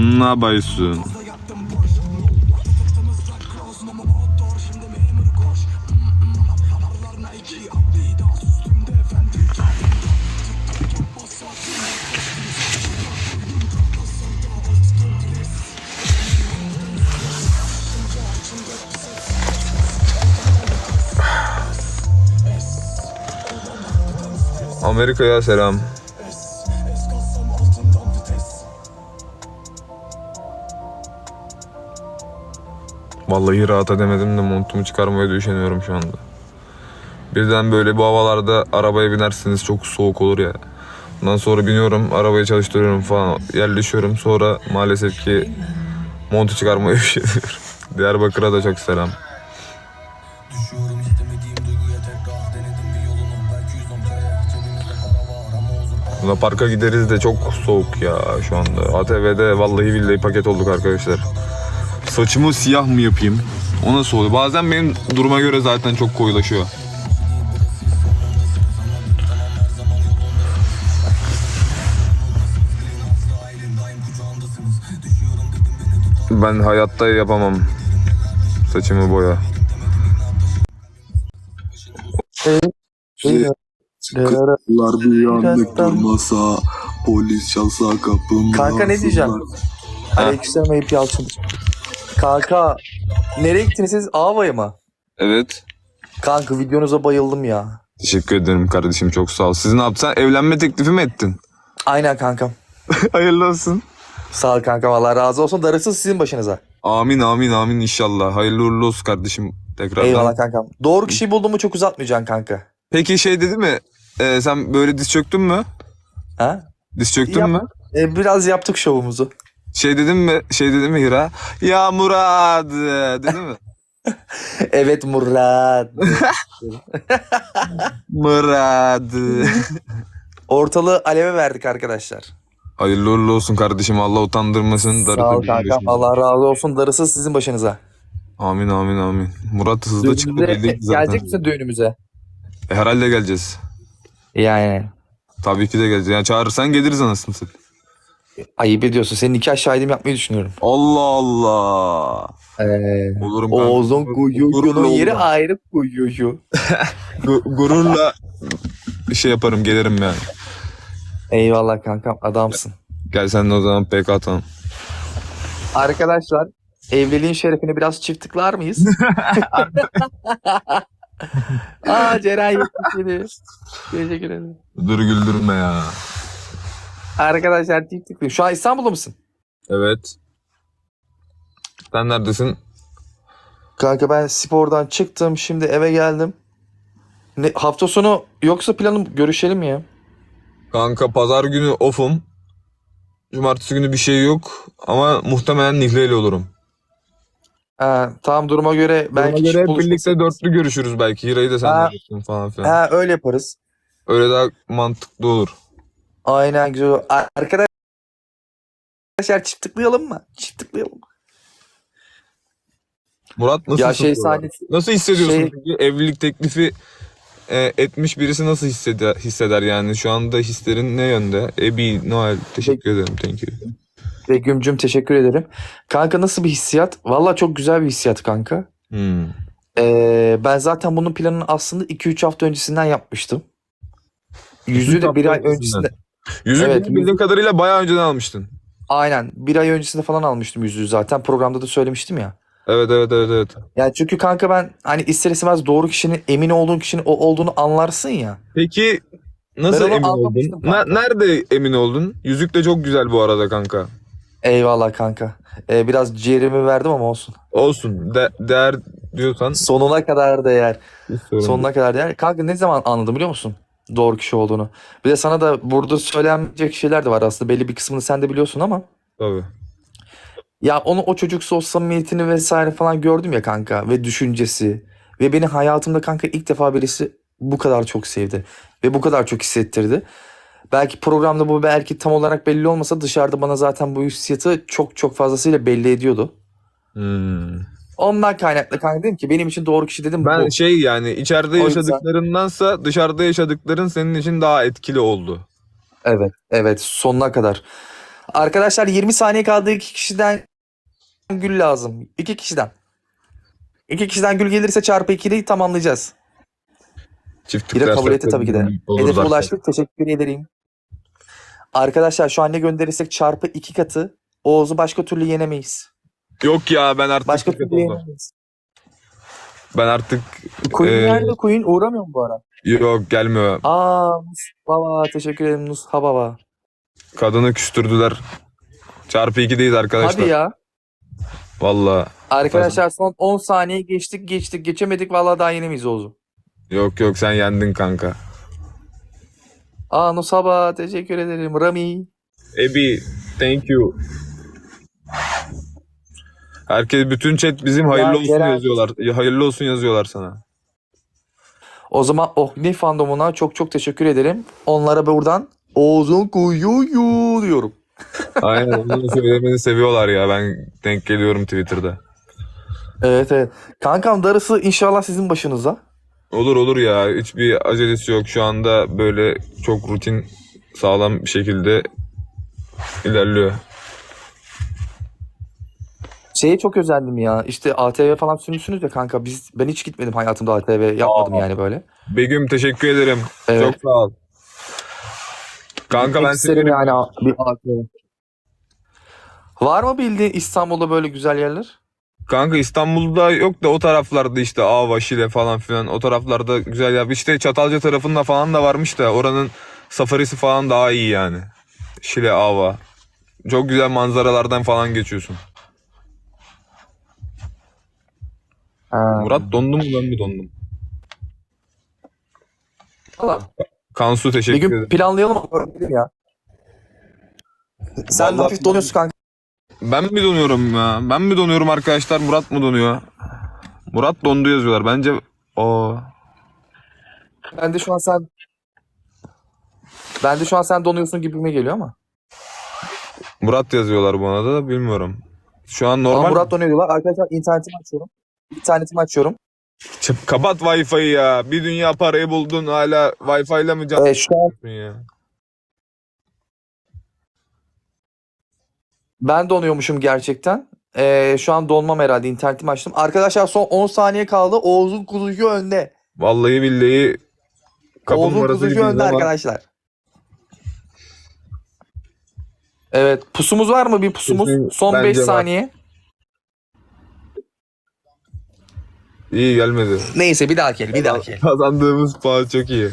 Ne yapıyorsun? Amerika'ya selam. Vallahi rahat edemedim de montumu çıkarmaya düşünüyorum şu anda. Birden böyle bu havalarda arabaya binersiniz çok soğuk olur ya. Ondan sonra biniyorum, arabayı çalıştırıyorum falan, yerleşiyorum. Sonra maalesef ki montu çıkarmaya üşeniyorum. Diyarbakır'a da çok selam. Luna Park'a gideriz de çok soğuk ya şu anda. ATV'de vallahi billahi paket olduk arkadaşlar. Saçımı siyah mı yapayım? O nasıl oluyor? Bazen benim duruma göre zaten çok koyulaşıyor. Ben hayatta yapamam. Saçımı boya. Lar bir anda kırmasa Polis çalsa kapımı Kanka ne diyeceğim? Aleykümselam Eyüp Yalçın. Kanka nereye gittiniz siz? Ava'ya mı? Evet. Kanka videonuza bayıldım ya. Teşekkür ederim kardeşim çok sağ ol. Siz ne yaptın? Sen evlenme teklifi mi ettin? Aynen kankam. Hayırlı olsun. Sağ ol kankam Allah razı olsun. Darısı sizin başınıza. Amin amin amin inşallah. Hayırlı uğurlu olsun kardeşim tekrardan. Eyvallah kankam. Doğru kişiyi buldun mu çok uzatmayacaksın kanka. Peki şey dedi mi? Ee, sen böyle diz çöktün mü? Ha? Diz çöktün Yap- mü? E, biraz yaptık şovumuzu. Şey dedim mi? Şey dedi mi Hira? Ya Murad dedi mi? Evet Murat. Murad. Ortalığı aleve verdik arkadaşlar. Hayırlı uğurlu olsun kardeşim. Allah utandırmasın. Darısı Sağ ol kankam. Allah razı olsun. Darısı sizin başınıza. Amin amin amin. Murat hızlı çıktı Düğünümüze belli ki zaten. gelecek misin düğünümüze? E, herhalde geleceğiz. Yani. Tabii ki de geleceğiz. Yani çağırırsan geliriz anasını satayım. Ayıp ediyorsun. Senin nikah şahidim yapmayı düşünüyorum. Allah Allah. Ee, Olurum kanka. Oğuz'un kuyuğunun Gururla yeri ayrı kuyuğu. Gu- gururla bir şey yaparım gelirim yani. Eyvallah kankam adamsın. Gel sen de o zaman PK atalım. Arkadaşlar evliliğin şerefini biraz çift tıklar mıyız? Aa Ceren yetişmedi. Teşekkür ederim. Dur güldürme ya. Arkadaşlar çift tıklayın. Şu an İstanbul'da mısın? Evet. Sen neredesin? Kanka ben spordan çıktım. Şimdi eve geldim. Ne, hafta sonu yoksa planım görüşelim ya. Kanka pazar günü off'um. Cumartesi günü bir şey yok. Ama muhtemelen Nihle ile olurum. Ha, tamam duruma göre belki Belki göre hep buluşuruz. birlikte dörtlü görüşürüz belki. Hira'yı da sen Ha. görürsün falan filan. Ha öyle yaparız. Öyle daha mantıklı olur. Aynen güzel. Arkadaşlar çift tıklayalım mı? Çift tıklayalım. Murat nasıl ya şey sahnesi Nasıl hissediyorsun Şey- peki? Evlilik teklifi e, etmiş birisi nasıl hisseder, hisseder yani? Şu anda hislerin ne yönde? Ebi, Noel teşekkür ederim. Thank you. Begüm'cüm teşekkür ederim. Kanka nasıl bir hissiyat? Valla çok güzel bir hissiyat kanka. Hmm. Ee, ben zaten bunun planını aslında 2-3 hafta öncesinden yapmıştım. Yüzüğü de bir ay öncesinde. Yüzük Evet, bildiğim kadarıyla bayağı önceden almıştın. Aynen bir ay öncesinde falan almıştım yüzüğü zaten. Programda da söylemiştim ya. Evet evet evet evet. Yani çünkü kanka ben hani ister istemez doğru kişinin emin olduğun kişinin o olduğunu anlarsın ya. Peki nasıl emin oldun? kanka. nerede emin oldun? Yüzük de çok güzel bu arada kanka. Eyvallah kanka. Ee, biraz ciğerimi verdim ama olsun. Olsun. De- değer diyorsan Sonuna kadar değer. Sonuna kadar değer. Kanka ne zaman anladım biliyor musun? Doğru kişi olduğunu. Bir de sana da burada söylenmeyecek şeyler de var aslında. Belli bir kısmını sen de biliyorsun ama. Tabii. Ya onu o çocuksu o samimiyetini vesaire falan gördüm ya kanka. Ve düşüncesi. Ve beni hayatımda kanka ilk defa birisi bu kadar çok sevdi. Ve bu kadar çok hissettirdi. Belki programda bu belki tam olarak belli olmasa dışarıda bana zaten bu hissiyatı çok çok fazlasıyla belli ediyordu. Hmm. Ondan kaynaklı kanka dedim ki benim için doğru kişi dedim Ben bu. şey yani içeride O yüzden- yaşadıklarındansa dışarıda yaşadıkların senin için daha etkili oldu. Evet, evet sonuna kadar. Arkadaşlar 20 saniye kaldı. iki kişiden gül lazım. İki kişiden. İki kişiden gül gelirse çarpı 2'de tamamlayacağız. Çift Bir de kabul etti tabii ki de. Hedefe ulaştık. Teşekkür ederim. Arkadaşlar şu an ne gönderirsek çarpı 2 katı. Oğuz'u başka türlü yenemeyiz. Yok ya ben artık Başka türlü yenemeyiz. Ben artık Queen Ee, nerede? Queen uğramıyor mu bu ara? yok gelmiyor. Aa Nus baba teşekkür ederim Nus ha baba. Kadını küstürdüler. Çarpı 2'deyiz arkadaşlar. Hadi ya. Valla. Arkadaşlar son 10 saniye geçtik geçtik geçemedik vallahi daha yenemeyiz Oğuz'u. Yok yok sen yendin kanka. Aa Nus Haba teşekkür ederim. Rami. Ebi thank you. Herkes bütün chat bizim hayırlı olsun Ceren- yazıyorlar. Hayırlı olsun yazıyorlar sana. O zaman Ohni fandomuna çok çok teşekkür ederim. Onlara buradan Oğuz'un kuyuyu diyorum. Aynen onu söylemeni seviyorlar ya. Ben denk geliyorum Twitter'da. Evet evet. Kankam darısı inşallah sizin başınıza. Olur olur ya. Hiçbir acelesi yok. Şu anda böyle çok rutin sağlam bir şekilde ilerliyor. Şeye çok özendim ya. İşte ATV falan sürmüşsünüz ya kanka. Biz ben hiç gitmedim hayatımda ATV yapmadım yani böyle. Begüm teşekkür ederim. Evet. Çok sağ ol. Kanka ben seni yani bir ATV. Var mı bildiğin İstanbul'da böyle güzel yerler? Kanka İstanbul'da yok da o taraflarda işte Ava, Şile falan filan o taraflarda güzel ya. İşte Çatalca tarafında falan da varmış da oranın safarisi falan daha iyi yani. Şile, Ava. Çok güzel manzaralardan falan geçiyorsun. Murat dondu mu ben mi dondum? Valla. Kansu Bir teşekkür gün ederim. planlayalım ama gidelim ya. Sen Vallahi- hafif donuyorsun kanka. Ben mi donuyorum ya? Ben mi donuyorum arkadaşlar? Murat mı donuyor? Murat dondu yazıyorlar. Bence o Ben de şu an sen ben de şu an sen donuyorsun gibime geliyor ama. Murat yazıyorlar bana da bilmiyorum. Şu an Ama normal. Murat donuyor diyorlar. Arkadaşlar internetimi açıyorum. İnternetimi açıyorum. Çıp- Kapat Wi-Fi'yi ya. Bir dünya parayı buldun hala Wi-Fi ile mi can Ee, şu an ya? ben donuyormuşum gerçekten. Ee, şu an donmam herhalde. İnternetimi açtım. Arkadaşlar son 10 saniye kaldı. Oğuz'un kuzucu önde. Vallahi billahi kapı Oğuz'un numarası kuzucu gibiyiz önde ama arkadaşlar. Evet. Pusumuz var mı bir pusumuz? Kesin Son 5 bence var. saniye. İyi gelmedi. Neyse bir dahaki el, bir dahaki el. Kazandığımız puan çok iyi.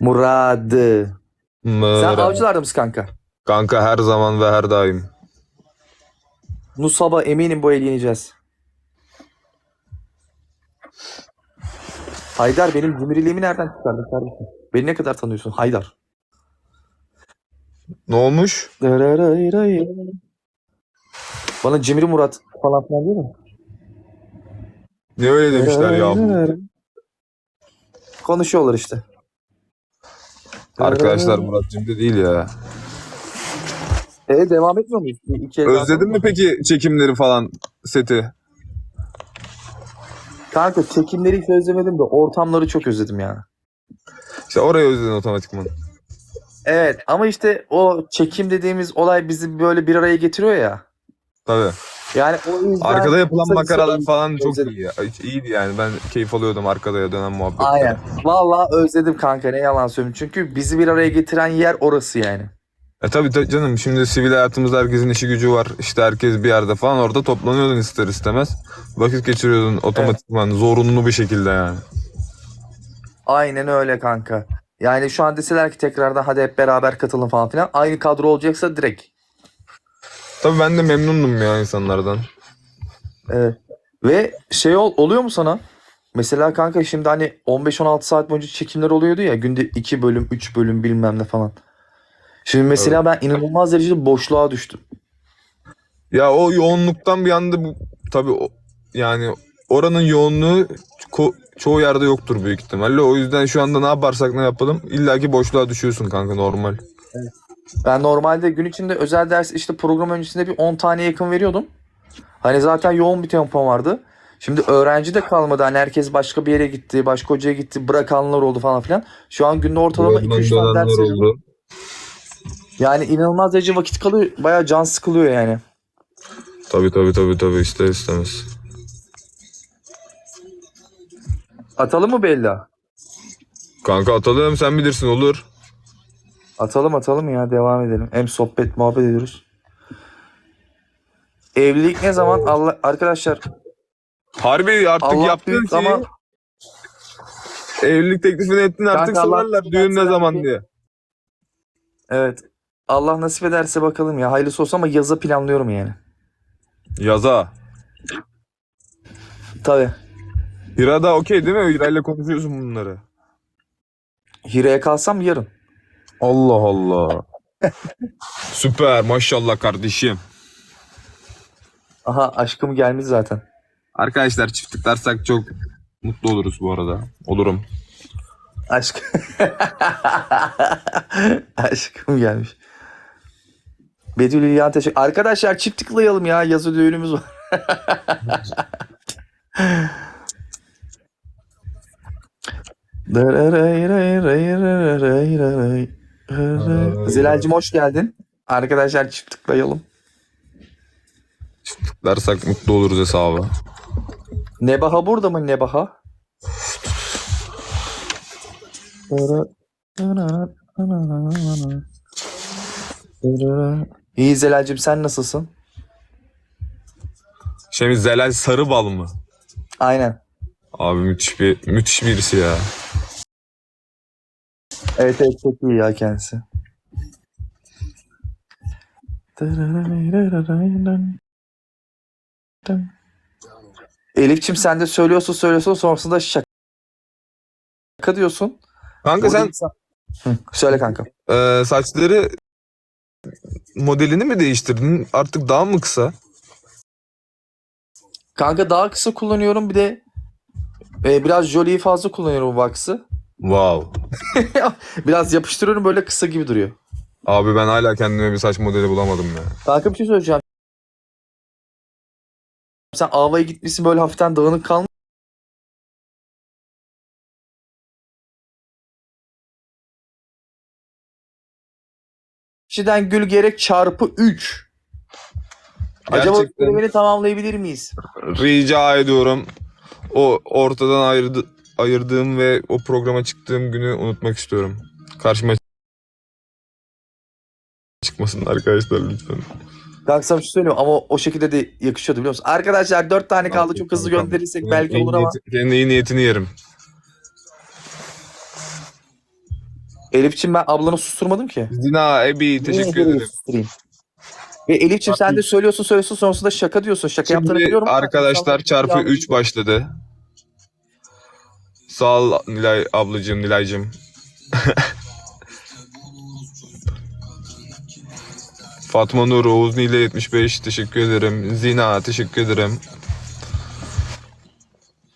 Muradı. Sen Mıra. avcılarda mısın kanka? Kanka her zaman ve her daim. Nusaba eminim bu el yeneceğiz. Haydar benim cimriliğimi nereden çıkardın kardeşim? Beni ne kadar tanıyorsun Haydar? Ne olmuş? Bana Cimri Murat falan filan diyor mu? Ne öyle demişler ya. Konuşuyorlar işte. Arkadaşlar Murat Cimri değil ya. E devam etmiyor muyuz? İki el Özledin mi peki çekimleri falan seti? Kanka çekimleri hiç özlemedim de ortamları çok özledim ya. İşte orayı özledin otomatikman. Evet ama işte o çekim dediğimiz olay bizi böyle bir araya getiriyor ya. Tabii. Yani o yüzden Arkada yapılan kısa makaralar falan çok özledim. iyi ya. İyiydi yani. Ben keyif alıyordum arkada dönen muhabbetler. Aynen. Vallahi özledim kanka ne yalan söyleyeyim. Çünkü bizi bir araya getiren yer orası yani. E tabii tabii canım şimdi sivil hayatımızda herkesin işi gücü var. İşte herkes bir yerde falan orada toplanıyordun ister istemez. Vakit geçiriyordun otomatikman zorunlu bir şekilde yani. Aynen öyle kanka. Yani şu an deseler ki tekrardan hadi hep beraber katılın falan filan. Aynı kadro olacaksa direkt. Tabii ben de memnundum ya insanlardan. Evet. Ve şey ol, oluyor mu sana? Mesela kanka şimdi hani 15-16 saat boyunca çekimler oluyordu ya. Günde 2 bölüm, 3 bölüm bilmem ne falan. Şimdi mesela ben inanılmaz derecede boşluğa düştüm. Ya o yoğunluktan bir anda bu tabii o, yani oranın yoğunluğu ko- çoğu yerde yoktur büyük ihtimalle. O yüzden şu anda ne yaparsak ne yapalım illaki boşluğa düşüyorsun kanka normal. Ben normalde gün içinde özel ders işte program öncesinde bir 10 tane yakın veriyordum. Hani zaten yoğun bir tempo vardı. Şimdi öğrenci de kalmadı. Hani herkes başka bir yere gitti, başka hocaya gitti, bırakanlar oldu falan filan. Şu an günde ortalama Yorgun 2-3 tane ders veriyorum. Yani inanılmaz derece vakit kalıyor. Bayağı can sıkılıyor yani. Tabii tabii tabii tabii ister istemez. Atalım mı Bella? Kanka atalım sen bilirsin olur. Atalım atalım ya devam edelim. Hem sohbet muhabbet ediyoruz. Evlilik ne zaman? Allah arkadaşlar Harbi artık Allah yaptın büyük ki ama evlilik teklifini ettin artık Kanka Allah sorarlar düğün ne zaman diye. evet. Allah nasip ederse bakalım ya. Hayırlısı olsun ama yaza planlıyorum yani. Yaza. Tabii. Hira da okey değil mi? Hira ile konuşuyorsun bunları. Hire'ye kalsam yarın. Allah Allah. Süper maşallah kardeşim. Aha aşkım gelmiş zaten. Arkadaşlar çift tıklarsak çok mutlu oluruz bu arada. Olurum. Aşk. Aşkım gelmiş. Bedül İlyan teşekkür. Arkadaşlar çift tıklayalım ya. Yazı düğünümüz var. Zelal'cim hoş geldin. Arkadaşlar çift tıklayalım. Tıklarsak mutlu oluruz hesabı. Nebaha burada mı Nebaha? İyi Zelal'cim sen nasılsın? Şey Zelal Sarıbal mı? Aynen. Abi müthiş bir müthiş birisi ya. Evet evet çok iyi ya kendisi. Elifçim sen de söylüyorsun söylüyorsun sonrasında şaka diyorsun. Kanka sen Hı, söyle kanka. e, saçları modelini mi değiştirdin? Artık daha mı kısa? Kanka daha kısa kullanıyorum bir de e, biraz jolie'yi fazla kullanıyorum wax'ı. Wow. Biraz yapıştırıyorum böyle kısa gibi duruyor. Abi ben hala kendime bir saç modeli bulamadım ya. Kanka bir şey söyleyeceğim. Sen Ava'ya gitmişsin böyle hafiften dağınık kalmış. Kişiden gül gerek çarpı 3. Acaba Gerçekten. görevini tamamlayabilir miyiz? Rica ediyorum. O ortadan ayırdı, ayırdığım ve o programa çıktığım günü unutmak istiyorum. Karşıma çıkmasın arkadaşlar lütfen. Kanka sana bir şey söyleyeyim ama o şekilde de yakışıyordu biliyor musun? Arkadaşlar 4 tane kaldı çok hızlı Tamam. gönderirsek belki olur ama. Senin iyi niyetini yerim. Elifçim ben ablanı susturmadım ki. Zina, Ebi teşekkür Niye ederim. susturayım? Ve Elifçim sen de söylüyorsun söylüyorsun sonrasında şaka diyorsun. Şaka yaptığını Şimdi biliyorum. ama arkadaşlar çarpı 3 başladı. Sağ ol Nilay ablacığım, Nilay'cığım. Fatma Nur, Oğuz Nile 75 teşekkür ederim. Zina teşekkür ederim.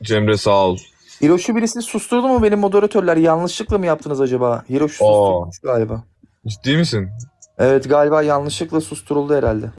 Cemre sağ ol. Hiroşu birisini susturdu mu benim moderatörler? Yanlışlıkla mı yaptınız acaba? Hiroşu Aa. susturmuş galiba. Ciddi misin? Evet galiba yanlışlıkla susturuldu herhalde.